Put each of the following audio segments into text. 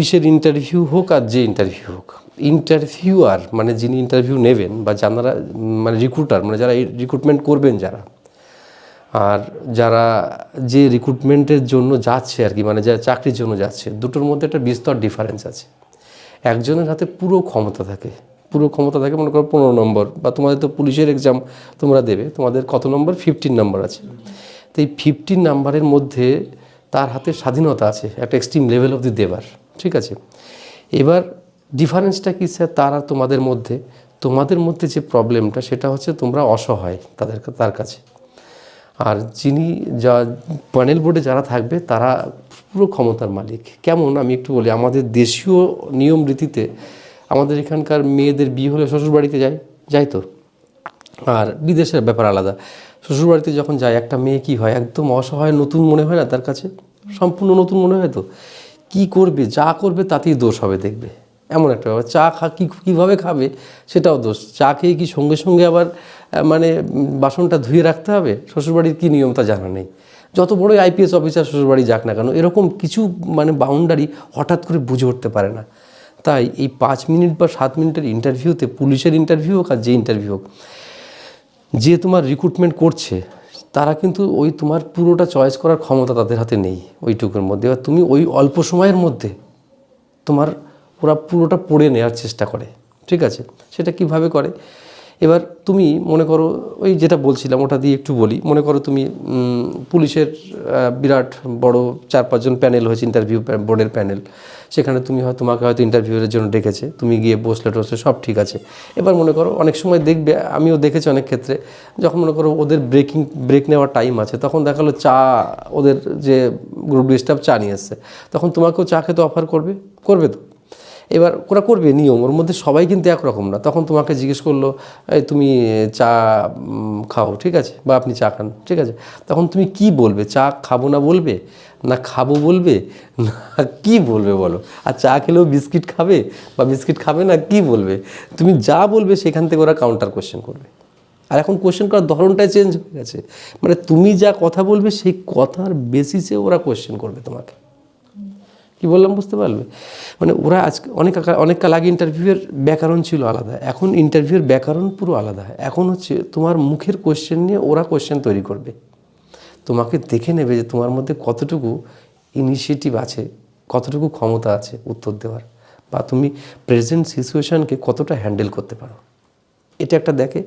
পুলিশের ইন্টারভিউ হোক আর যে ইন্টারভিউ হোক ইন্টারভিউয়ার মানে যিনি ইন্টারভিউ নেবেন বা যারা মানে রিক্রুটার মানে যারা রিক্রুটমেন্ট করবেন যারা, আর যারা যে রিক্রুটমেন্টের জন্য যাচ্ছে আর কি মানে যারা চাকরির জন্য যাচ্ছে, দুটোর মধ্যে একটা বিস্তর ডিফারেন্স আছে। একজনের হাতে পুরো ক্ষমতা থাকে, পুরো ক্ষমতা থাকে, মনে করো পনেরো নম্বর, বা তোমাদের তো পুলিশের এক্সাম তোমরা দেবে, তোমাদের কত নম্বর? ফিফটিন নম্বর আছে। তো এই ফিফটিন নাম্বারের মধ্যে তার হাতে স্বাধীনতা আছে, একটা এক্সট্রিম লেভেল অবধি দেবার। ঠিক আছে? এবার ডিফারেন্সটা কী স্যার তার আর তোমাদের মধ্যে তোমাদের মধ্যে যে প্রবলেমটা সেটা হচ্ছে তোমরা অসহায় তাদের তার কাছে। আর যিনি যা প্যানেল বোর্ডে যারা থাকবে, তারা পুরো ক্ষমতার মালিক। কেমন? আমি একটু বলি, আমাদের দেশীয় নিয়ম রীতিতে আমাদের এখানকার মেয়েদের বিয়ে হলে শ্বশুরবাড়িতে যায় যাই তো? আর বিদেশের ব্যাপার আলাদা। শ্বশুরবাড়িতে যখন যায়, একটা মেয়ে কি হয়? একদম অসহায় নতুন মনে হয় না তার কাছে? সম্পূর্ণ নতুন মনে হয় তো? কি করবে, যা করবে তাতেই দোষ হবে দেখবে। এমন একটা ব্যাপার। চা খা, কী, কীভাবে খাবে সেটাও দোষ। চা খেয়ে কি সঙ্গে সঙ্গে আবার মানে বাসনটা ধুয়ে রাখতে হবে? শ্বশুরবাড়ির কী নিয়ম তা জানা নেই। যত বড়ই আইপিএস অফিসার শ্বশুরবাড়ি যাক না কেন, এরকম কিছু মানে বাউন্ডারি হঠাৎ করে বুঝে উঠতে পারে না। তাই এই পাঁচ মিনিট বা সাত মিনিটের ইন্টারভিউতে পুলিশের ইন্টারভিউ হোক আর যে ইন্টারভিউ হোক, যে তোমার রিক্রুটমেন্ট করছে তারা কিন্তু ওই তোমার পুরোটা চয়েস করার ক্ষমতা তাদের হাতে নেই ওইটুকুর মধ্যে। এবার তুমি ওই অল্প সময়ের মধ্যে তোমার ওরা পুরোটা পড়ে নেওয়ার চেষ্টা করে, ঠিক আছে? সেটা কীভাবে করে? এবার তুমি মনে করো, ওই যেটা বলছিলাম ওটা দিয়ে একটু বলি। মনে করো তুমি পুলিশের বিরাট বড় চার পাঁচজন প্যানেল হয়েছে ইন্টারভিউ বোর্ডের প্যানেল সেখানে তুমি হয় তোমাকে হয়তো ইন্টারভিউয়ের জন্য ডেকেছে, তুমি গিয়ে বসলে টসলে সব ঠিক আছে। এবার মনে করো, অনেক সময় দেখবে, আমিও দেখেছি অনেক ক্ষেত্রে, যখন মনে করো ওদের ব্রেকিং ব্রেক নেওয়ার টাইম আছে, তখন দেখাল চা, ওদের যে গ্রুপ ডিস্টার্ব চা নিয়ে এসছে। তখন তোমাকেও চা খেতে অফার করবে? করবে তো? এবার ওরা করবে নিয়ম, ওর মধ্যে সবাই কিন্তু একরকম না। তখন তোমাকে জিজ্ঞেস করল, এই তুমি চা খাও, ঠিক আছে? বা আপনি চা খান, ঠিক আছে? তখন তুমি কি বলবে? চা খাব না বলবে? না খাব বলবে? না কি বলবে বলো? আর চা খেলেও বিস্কিট খাবে? বা বিস্কিট খাবে না কি বলবে? তুমি যা বলবে সেখান থেকে ওরা কাউন্টার কোশ্চেন করবে। আর এখন কোশ্চেন করার ধরনটাই চেঞ্জ হয়ে গেছে। মানে তুমি যা কথা বলবে সেই কথার বেসিসে ওরা কোশ্চেন করবে তোমাকে। কি বললাম বুঝতে পারবে মানে ওরা আজকে অনেক অনেক কাল আগে ইন্টারভিউয়ের ব্যাকরণ ছিল আলাদা, এখন ইন্টারভিউয়ের ব্যাকরণ পুরো আলাদা। এখন হচ্ছে তোমার মুখের কোশ্চেন নিয়ে ওরা কোশ্চেন তৈরি করবে। তোমাকে দেখে নেবে যে তোমার মধ্যে কতটুকু ইনিশিয়েটিভ আছে, কতটুকু ক্ষমতা আছে উত্তর দেওয়ার, বা তুমি প্রেজেন্ট সিচুয়েশনকে কতটা হ্যান্ডেল করতে পারো। এটা একটা দেখে।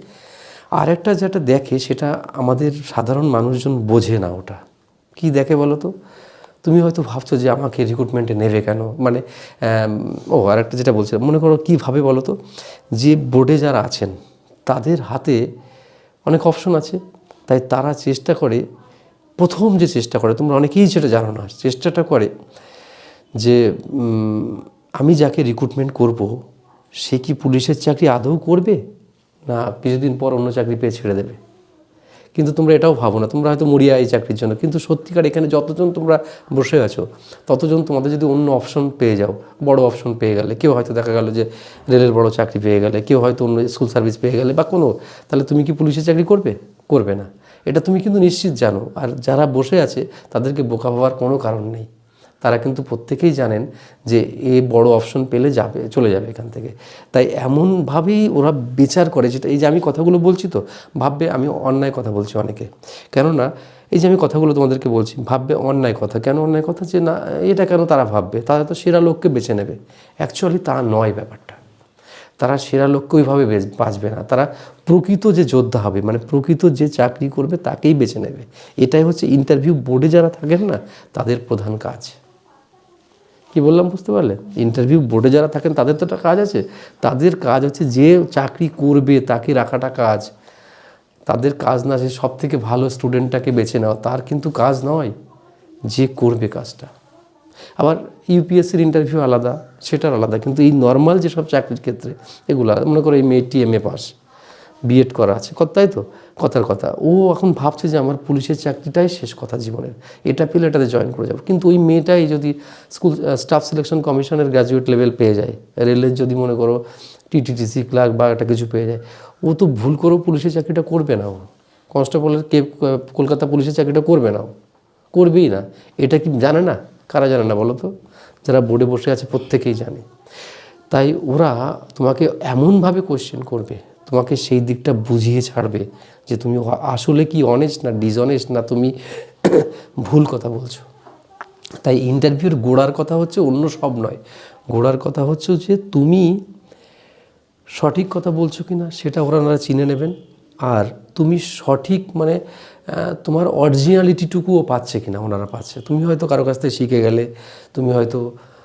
আর একটা যেটা দেখে সেটা আমাদের সাধারণ মানুষজন বোঝে না ওটা। কি দেখে বলো তো? তুমি হয়তো ভাবছ যে আমাকে রিক্রুটমেন্টে নেবে কেন? মানে ও আর একটা যেটা বলছিলাম মনে করো কীভাবে বলো তো? যে বোর্ডে যারা আছেন, তাদের হাতে অনেক অপশন আছে। তাই তারা চেষ্টা করে, প্রথম যে চেষ্টা করে, তোমরা অনেকেই সেটা জানো না, চেষ্টাটা করে যে আমি যাকে রিক্রুটমেন্ট করব, সে কি পুলিশের চাকরি আদৌ করবে? না, কিছুদিন পর অন্য চাকরি পেয়ে ছেড়ে দেবে। কিন্তু তোমরা এটাও ভাবো না। তোমরা হয়তো মরিয়া এই চাকরির জন্য। কিন্তু সত্যিকার এখানে যতজন তোমরা বসে আছো, ততজন তোমাদের যদি অন্য অপশন পেয়ে যাও, বড় অপশন পেয়ে গেলে, কেউ হয়তো দেখা গেল যে রেলের বড় চাকরি পেয়ে গেলে, কেউ হয়তো অন্য স্কুল সার্ভিস পেয়ে গেলে বা কোনো, তাহলে তুমি কি পুলিশের চাকরি করবে? করবে না। এটা তুমি কিন্তু নিশ্চিত জানো। আর যারা বসে আছে, তাদেরকে বোকা ভাবার কোনো কারণ নেই। তারা কিন্তু প্রত্যেকেই জানেন যে এ বড় অপশন পেলে যাবে, চলে যাবে এখান থেকে। তাই এমনভাবেই ওরা বিচার করে যেটা, এই যে আমি কথাগুলো বলছি তো, ভাববে আমি অন্যায় কথা বলছি অনেকে। কেননা, এই যে আমি কথাগুলো তোমাদেরকে বলছি, ভাববে অন্যায় কথা। কেন অন্যায় কথা? যে না, এটা কেন তারা ভাববে? তারা তো সেরা লোককে বেছে নেবে। অ্যাকচুয়ালি তা নয় ব্যাপারটা। তারা সেরা লোককে ওইভাবে বেচ- বাঁচবে না। তারা প্রকৃত যে যোদ্ধা হবে মানে প্রকৃত যে চাকরি করবে, তাকেই বেছে নেবে। এটাই হচ্ছে ইন্টারভিউ বোর্ডে যারা থাকেন না, তাদের প্রধান কাজ। কি বললাম বুঝতে পারলে? ইন্টারভিউ বোর্ডে যারা থাকেন, তাদের তো একটা কাজ আছে। তাদের কাজ হচ্ছে যে চাকরি করবে, তাকে রাখাটা কাজ। তাদের কাজ না যে সব থেকে ভালো স্টুডেন্টটাকে বেছে নেওয়া, তার কিন্তু কাজ নয় যে করবে কাজটা। আবার ইউপিএসসির ইন্টারভিউ আলাদা, সেটার আলাদা, কিন্তু এই নর্মাল যেসব চাকরির ক্ষেত্রে এগুলো, মনে করো এই মেয়েটি এম এ পাস বিএড করা আছে। তাই তো? কথার কথা। ও এখন ভাবছে যে আমার পুলিশের চাকরিটাই শেষ কথা জীবনের। এটা পেলে এটাতে জয়েন করে যাব। কিন্তু ওই মেয়েটাই যদি স্কুল স্টাফ সিলেকশন কমিশনের গ্র্যাজুয়েট লেভেল পেয়ে যায় রেলের যদি মনে করো টিটিটিসি ক্লার্ক বা একটা কিছু পেয়ে যায়, ও তো ভুল করেও পুলিশের চাকরিটা করবে না ও। কনস্টেবলের কে, কলকাতা পুলিশের চাকরিটা করবে না ও। করবেই না। এটা কি জানে না? কারা জানে না বলো তো? যারা বোর্ডে বসে আছে প্রত্যেকেই জানে। তাই ওরা তোমাকে এমনভাবে কোশ্চেন করবে তোমাকে সেই দিকটা বুঝিয়ে ছাড়বে যে তুমি আসলে কি অনেস্ট না ডিসঅনেস্ট না তুমি ভুল কথা বলছো। তাই ইন্টারভিউর গোড়ার কথা হচ্ছে অন্য সব নয়। গোড়ার কথা হচ্ছে যে তুমি সঠিক কথা বলছো কি না সেটা ওনারা চিনে নেবেন। আর তুমি সঠিক মানে তোমার অরিজিনালিটিটুকুও পাচ্ছে কি না ওনারা পাচ্ছে। তুমি হয়তো কারও কাছ থেকে শিখে গেলে, তুমি হয়তো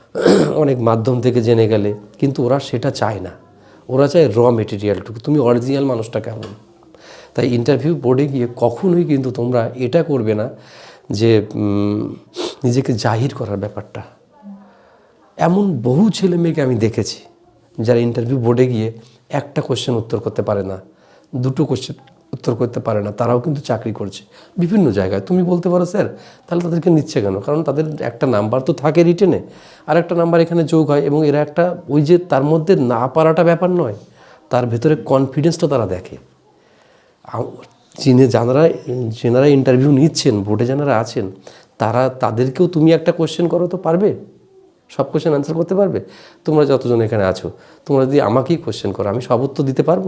অনেক মাধ্যম থেকে জেনে গেলে, কিন্তু ওরা সেটা চায় না। ওরা চায় র মেটেরিয়ালটুকু তুমি অরিজিনাল মানুষটা কেমন? তাই ইন্টারভিউ বোর্ডে গিয়ে কখনোই কিন্তু তোমরা এটা করবে না যে নিজেকে জাহির করার ব্যাপারটা। এমন বহু ছেলে মেয়েকে আমি দেখেছি যারা ইন্টারভিউ বোর্ডে গিয়ে একটা কোশ্চেন উত্তর করতে পারে না। দুটো কোশ্চেন উত্তর করতে পারে না, তারাও কিন্তু চাকরি করছে। বিভিন্ন জায়গায়। তুমি বলতে পারো, স্যার, তাহলে তাদেরকে নিচ্ছে কেন? কারণ তাদের একটা নাম্বার তো থাকে রিটেনে। আর একটা নাম্বার এখানে যোগ হয় এবং এরা একটা, ওই যে তার মধ্যে না পারাটা ব্যাপার নয়, তার ভেতরে কনফিডেন্সটা তারা দেখে। যিনি যারা যেনারা ইন্টারভিউ নিচ্ছেন বোর্ডে যারা আছেন, তারা, তাদেরকেও তুমি একটা কোশ্চেন করো তো পারবে? সব কোশ্চেন অ্যান্সার করতে পারবে? তোমরা যতজন এখানে আছো, তোমরা যদি আমাকেই কোশ্চেন করো, আমি সব উত্তর দিতে পারব?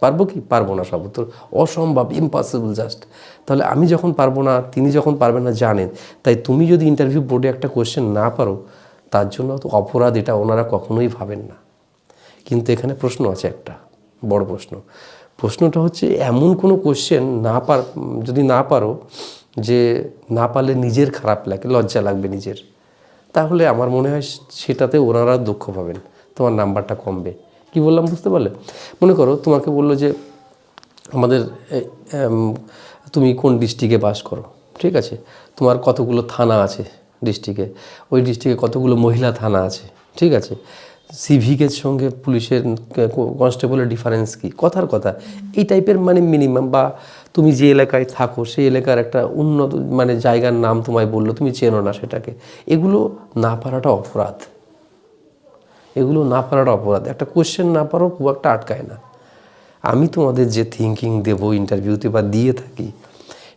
পারব কি? পারব না সব তো অসম্ভব ইম্পসিবল জাস্ট তাহলে আমি যখন পারব না, তিনি যখন পারবেন না, জানেন। তাই তুমি যদি ইন্টারভিউ বোর্ডে একটা কোয়েশ্চেন না পারো, তার জন্য তো অপরাধ এটা ওনারা কখনোই ভাবেন না। কিন্তু এখানে প্রশ্ন আছে একটা, বড় প্রশ্ন। প্রশ্নটা হচ্ছে, এমন কোনো কোশ্চেন না পার, যদি না পারো, যে না পারলে নিজের খারাপ লাগে, লজ্জা লাগবে নিজের, তাহলে আমার মনে হয় সেটাতে ওনারা দুঃখ পাবেন। তোমার নাম্বারটা কমবে। কি বললাম বুঝতে পারলে? মনে করো তোমাকে বলল যে, আমাদের তুমি কোন ডিস্ট্রিক্টে বাস করো? ঠিক আছে? তোমার কতগুলো থানা আছে ডিস্ট্রিক্টে ওই ডিস্ট্রিক্টে কতগুলো মহিলা থানা আছে? ঠিক আছে? সিভিকের সঙ্গে পুলিশের কনস্টেবলের ডিফারেন্স কি? কথার কথা। এই টাইপের মানে মিনিমাম বা তুমি যে এলাকায় থাকো, সেই এলাকার একটা উন্নত মানে জায়গার নাম তোমায় বলল, তুমি চেনো না সেটাকে। এগুলো না পারাটা অপরাধ। এগুলো না পারাটা অপরাধ। একটা কোশ্চেন না পারো খুব একটা আটকায় না। আমি তোমাদের যে থিঙ্কিং দেবো ইন্টারভিউতে বা দিয়ে থাকি,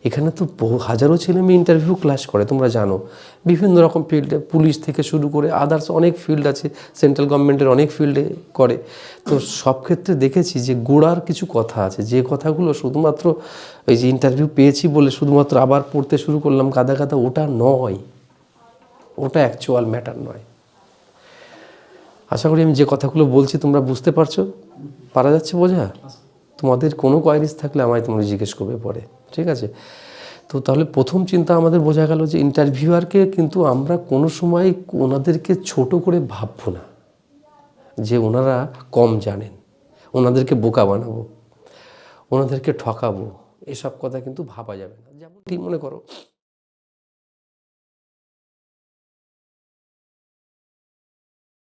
এখানে তো বহু হাজারো ছেলে মেয়ে ইন্টারভিউ ক্লাস করে, তোমরা জানো। বিভিন্ন রকম ফিল্ডে পুলিশ থেকে শুরু করে আদার্স অনেক ফিল্ড আছে সেন্ট্রাল গভর্নমেন্টের অনেক ফিল্ডে করে। তো সব ক্ষেত্রে দেখেছি যে গোড়ার কিছু কথা আছে, যে কথাগুলো শুধুমাত্র ওই যে ইন্টারভিউ পেয়েছি বলে শুধুমাত্র আবার পড়তে শুরু করলাম কাদা কাদা, ওটা নয়। ওটা অ্যাকচুয়াল ম্যাটার নয়। আশা করি আমি যে কথাগুলো বলছি তোমরা বুঝতে পারছ। পারা যাচ্ছে বোঝা? তোমাদের কোনো কোয়ারিজ থাকলে আমায় তোমরা জিজ্ঞেস করবে পরে, ঠিক আছে? তো তাহলে প্রথম চিন্তা আমাদের বোঝা গেল যে ইন্টারভিউয়ারকে কিন্তু আমরা কোনো সময় ওনাদেরকে ছোট করে ভাববো না, যে ওনারা কম জানেন, ওনাদেরকে বোকা বানাবো, ওনাদেরকে ঠকাবো, এসব কথা কিন্তু ভাবা যাবে না। যেমন ঠিক মনে করো